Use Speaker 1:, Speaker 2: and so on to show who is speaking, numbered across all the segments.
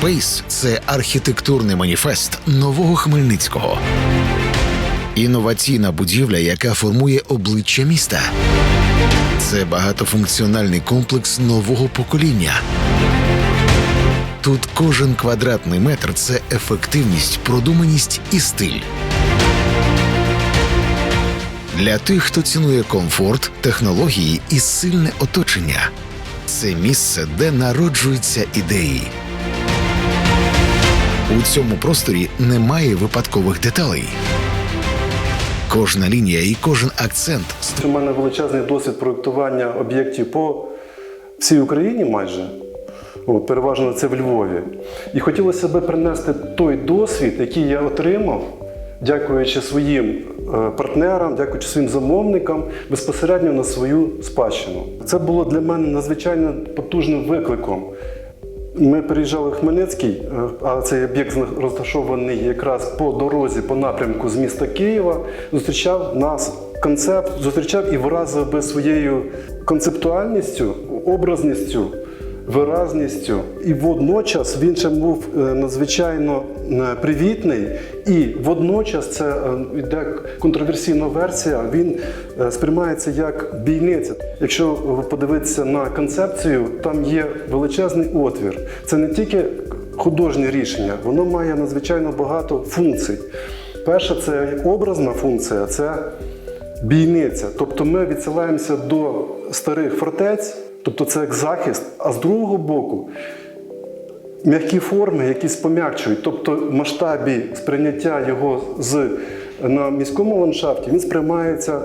Speaker 1: Space – це архітектурний маніфест нового Хмельницького. Інноваційна будівля, яка формує обличчя міста. Це багатофункціональний комплекс нового покоління. Тут кожен квадратний метр це ефективність, продуманість і стиль. Для тих, хто цінує комфорт, технології і сильне оточення. Це місце, де народжуються ідеї. У цьому просторі немає випадкових деталей. Кожна лінія і кожен акцент
Speaker 2: У мене величезний досвід проєктування об'єктів по всій Україні майже. От, переважно це в Львові. І хотілося б принести той досвід, який я отримав, дякуючи своїм е, партнерам, дякуючи своїм замовникам, безпосередньо на свою спадщину. Це було для мене надзвичайно потужним викликом. Ми переїжджали в Хмельницький, е, а цей об'єкт розташований якраз по дорозі, по напрямку з міста Києва. Зустрічав нас концепт, зустрічав і вразив би своєю концептуальністю, образністю, виразністю. І водночас він ще був е, надзвичайно е, привітний. І водночас це е, йде контроверсійна версія. Він сприймається як бійниця. Якщо ви подивитися на концепцію, там є величезний отвір. Це не тільки художнє рішення, воно має надзвичайно багато функцій. Перша це образна функція, це бійниця. Тобто ми відсилаємося до старих фортець, тобто це як захист, а з другого боку м'які форми, які спом'якчують, тобто в масштабі сприйняття його з на міському ландшафті, він сприймається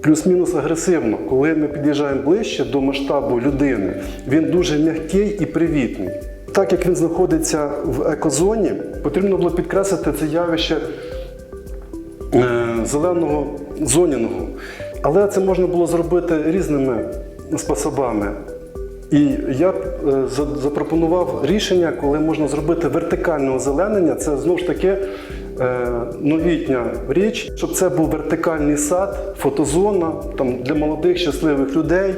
Speaker 2: плюс-мінус агресивно. Коли ми під'їжджаємо ближче до масштабу людини, він дуже м'який і привітний. Так як він знаходиться в екозоні, потрібно було підкреслити це явище е, зеленого зонінгу. Але це можна було зробити різними способами. І я е, запропонував рішення, коли можна зробити вертикальне озеленення. Це знову ж таки е, новітня річ, щоб це був вертикальний сад, фотозона там, для молодих щасливих людей,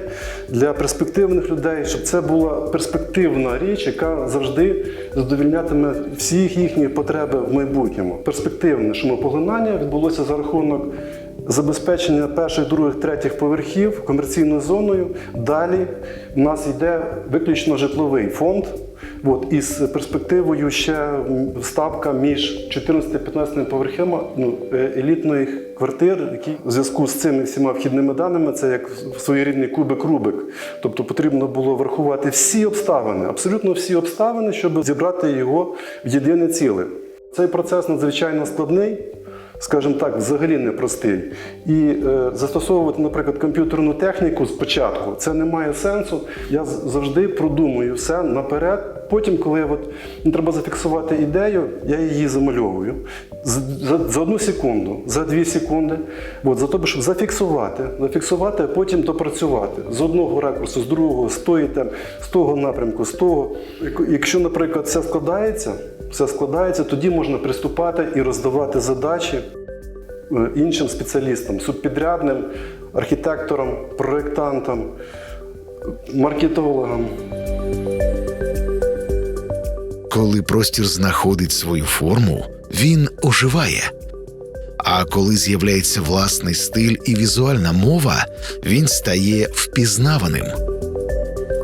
Speaker 2: для перспективних людей, щоб це була перспективна річ, яка завжди задовільнятиме всіх їхні потреби в майбутньому. Перспективне шумопоглинання відбулося за рахунок забезпечення перших, других, третіх поверхів комерційною зоною. Далі в нас йде виключно житловий фонд. От, із перспективою ще ставка між 14-15 поверхами ну, е, елітних квартир, які в зв'язку з цими всіма вхідними даними це як своєрідний кубик Рубик. Тобто потрібно було врахувати всі обставини, абсолютно всі обставини, щоб зібрати його в єдине ціле. Цей процес надзвичайно складний скажімо так, взагалі непростий. І е, застосовувати, наприклад, комп'ютерну техніку спочатку це не має сенсу. Я завжди продумую все наперед. Потім, коли от, треба зафіксувати ідею, я її замальовую за, за, одну секунду, за дві секунди. От, за того, щоб зафіксувати, зафіксувати, а потім допрацювати з одного ракурсу, з другого, з тої тем, з того напрямку, з того. Якщо, наприклад, все складається, все складається, тоді можна приступати і роздавати задачі е, іншим спеціалістам, субпідрядним, архітекторам, проєктантам, маркетологам.
Speaker 1: Коли простір знаходить свою форму, він оживає. А коли з'являється власний стиль і візуальна мова, він стає впізнаваним.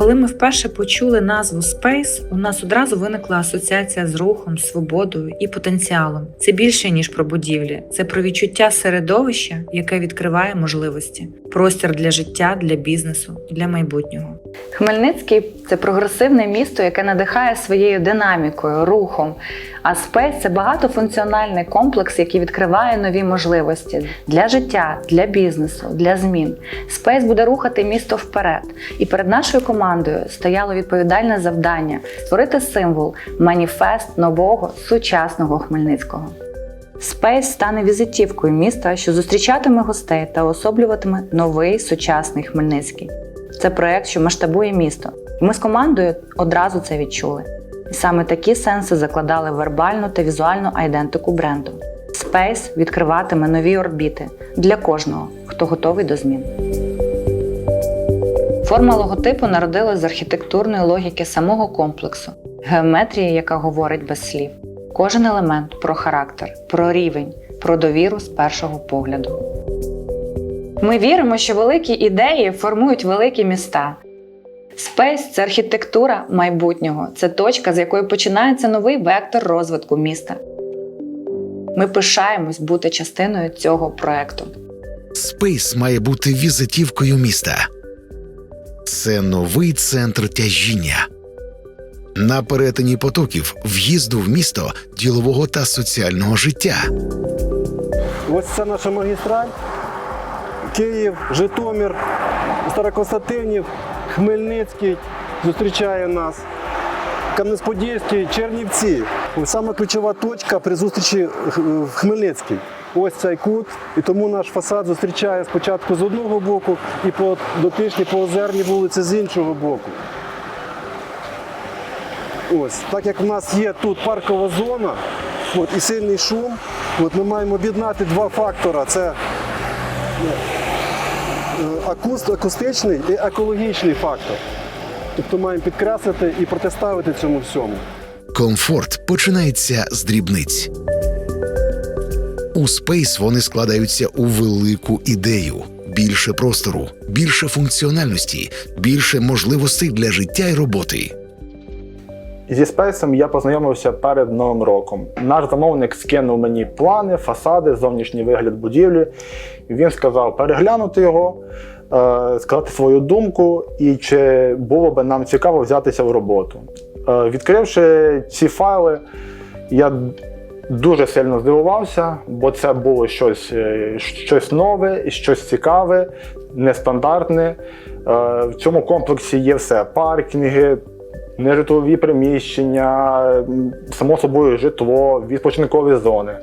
Speaker 3: Коли ми вперше почули назву Space, у нас одразу виникла асоціація з рухом, свободою і потенціалом. Це більше ніж про будівлі, це про відчуття середовища, яке відкриває можливості, простір для життя, для бізнесу, для майбутнього.
Speaker 4: Хмельницький це прогресивне місто, яке надихає своєю динамікою, рухом. А спейс це багатофункціональний комплекс, який відкриває нові можливості для життя, для бізнесу, для змін. Спейс буде рухати місто вперед. І перед нашою командою стояло відповідальне завдання створити символ, маніфест нового сучасного Хмельницького. Спейс стане візитівкою міста, що зустрічатиме гостей та особлюватиме новий сучасний Хмельницький. Це проект, що масштабує місто. І ми з командою одразу це відчули. Саме такі сенси закладали вербальну та візуальну айдентику бренду. Space відкриватиме нові орбіти для кожного, хто готовий до змін. Форма логотипу народилась з архітектурної логіки самого комплексу. геометрія, яка говорить без слів. Кожен елемент про характер, про рівень, про довіру з першого погляду. Ми віримо, що великі ідеї формують великі міста. Спейс це архітектура майбутнього, це точка, з якої починається новий вектор розвитку міста. Ми пишаємось бути частиною цього проекту.
Speaker 1: Спейс має бути візитівкою міста. Це новий центр тяжіння. На перетині потоків в'їзду в місто ділового та соціального життя.
Speaker 2: Ось це наша магістраль. Київ, Житомир, Староконстантинів, Хмельницький зустрічає нас. Кам'янець-Подільський, Чернівці. Саме ключова точка при зустрічі в Хмельницький. Ось цей кут, і тому наш фасад зустрічає спочатку з одного боку і по дотичній по озерній вулиці з іншого боку. Ось, так як в нас є тут паркова зона от, і сильний шум, от, ми маємо об'єднати два фактора. Це акуст, акустичний і екологічний фактор. Тобто маємо підкреслити і протиставити цьому всьому.
Speaker 1: Комфорт починається з дрібниць. У Спейс вони складаються у велику ідею: більше простору, більше функціональності, більше можливостей для життя і роботи.
Speaker 5: Зі спейсом я познайомився перед Новим роком. Наш замовник скинув мені плани, фасади, зовнішній вигляд будівлі. Він сказав переглянути його, е, сказати свою думку і чи було би нам цікаво взятися в роботу. Е, Відкривши ці файли, я дуже сильно здивувався, бо це було щось, е, щось нове, щось цікаве, нестандартне. В цьому комплексі є все: паркінги, нежитлові приміщення, само собою житло, відпочинкові зони.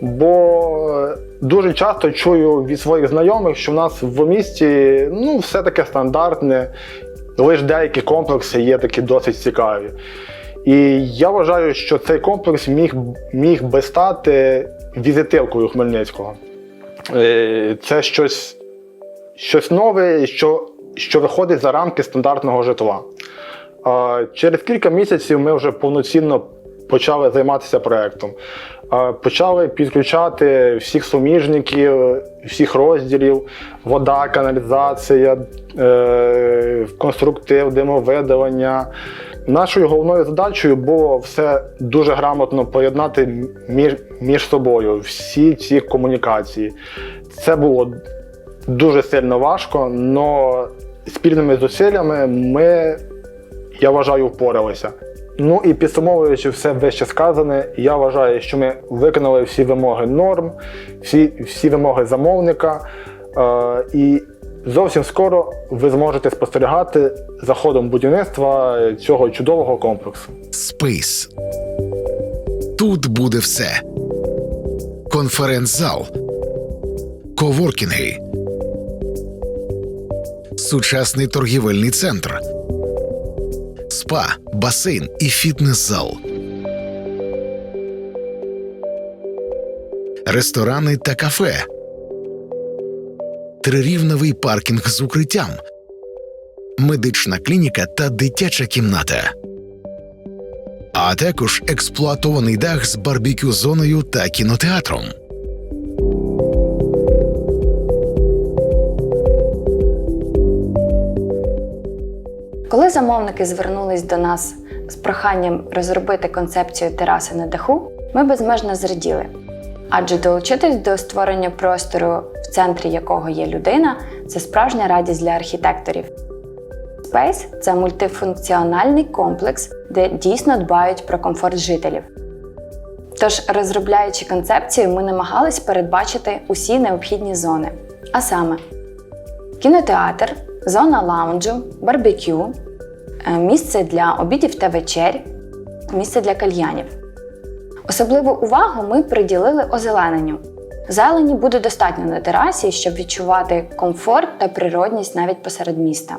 Speaker 5: Бо дуже часто чую від своїх знайомих, що в нас в місті ну, все таке стандартне, лише деякі комплекси є такі досить цікаві. І я вважаю, що цей комплекс міг, міг би стати візитивкою Хмельницького. Е, Це щось, щось нове, що, що виходить за рамки стандартного житла. Через кілька місяців ми вже повноцінно почали займатися проєктом. Почали підключати всіх суміжників, всіх розділів, вода, каналізація, е, конструктив, димовидавання. Нашою головною задачею було все дуже грамотно поєднати між, між собою всі ці комунікації. Це було дуже сильно важко, але спільними зусиллями ми я вважаю, впоралися. Ну і підсумовуючи все вище сказане, я вважаю, що ми виконали всі вимоги норм, всі, всі вимоги замовника. Е, і зовсім скоро ви зможете спостерігати за ходом будівництва цього чудового комплексу.
Speaker 1: Спейс. Тут буде все: конференц-зал, коворкінги, сучасний торгівельний центр, спа, басейн і фітнес-зал, ресторани та кафе, трирівневий паркінг з укриттям, медична клініка та дитяча кімната. А також експлуатований дах з барбекю зоною та кінотеатром.
Speaker 6: Коли замовники звернулись до нас з проханням розробити концепцію тераси на даху, ми безмежно зраділи. Адже долучитись до створення простору, в центрі якого є людина, це справжня радість для архітекторів. Space – це мультифункціональний комплекс, де дійсно дбають про комфорт жителів. Тож, розробляючи концепцію, ми намагались передбачити усі необхідні зони. А саме: кінотеатр, зона лаунджу, барбекю, е, місце для обідів та вечер, місце для кальянів. Особливу увагу ми приділили озелененню. Зелені буде достатньо на терасі, щоб відчувати комфорт та природність навіть посеред міста.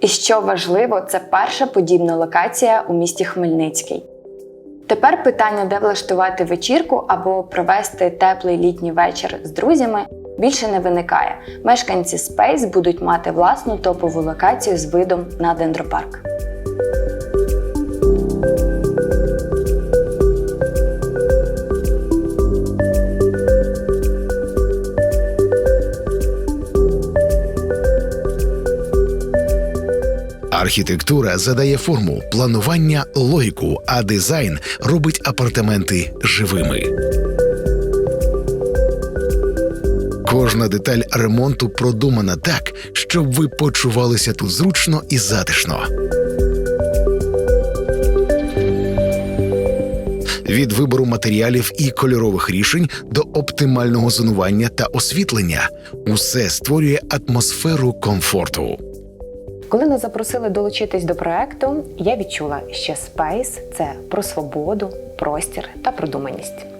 Speaker 6: І що важливо, це перша подібна локація у місті Хмельницький. Тепер питання, де влаштувати вечірку або провести теплий літній вечір з друзями, більше не виникає. Мешканці Space будуть мати власну топову локацію з видом на дендропарк.
Speaker 1: Архітектура задає форму, планування логіку, а дизайн робить апартаменти живими. Кожна деталь ремонту продумана так, щоб ви почувалися тут зручно і затишно. Від вибору матеріалів і кольорових рішень до оптимального зонування та освітлення усе створює атмосферу комфорту.
Speaker 4: Коли нас запросили долучитись до проекту, я відчула, що Space – це про свободу, простір та продуманість.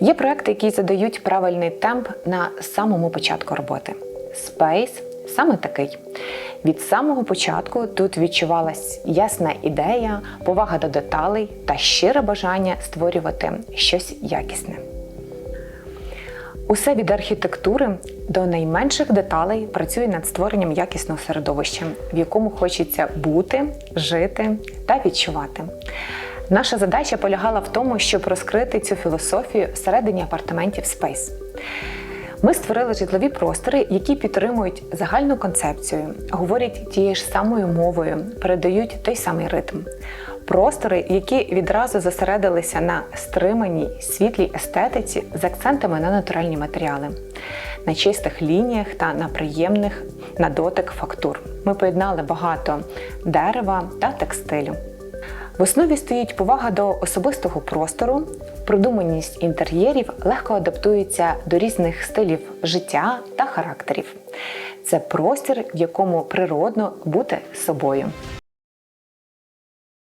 Speaker 4: Є проекти, які задають правильний темп на самому початку роботи. Space саме такий. Від самого початку тут відчувалась ясна ідея, повага до деталей та щире бажання створювати щось якісне. Усе від архітектури до найменших деталей працює над створенням якісного середовища, в якому хочеться бути, жити та відчувати. Наша задача полягала в тому, щоб розкрити цю філософію всередині апартаментів Space. Ми створили житлові простори, які підтримують загальну концепцію, говорять тією ж самою мовою, передають той самий ритм. Простори, які відразу зосередилися на стриманій світлій естетиці з акцентами на натуральні матеріали, на чистих лініях та на приємних на дотик фактур. Ми поєднали багато дерева та текстилю. В основі стоїть повага до особистого простору, продуманість інтер'єрів легко адаптується до різних стилів життя та характерів. Це простір, в якому природно бути собою.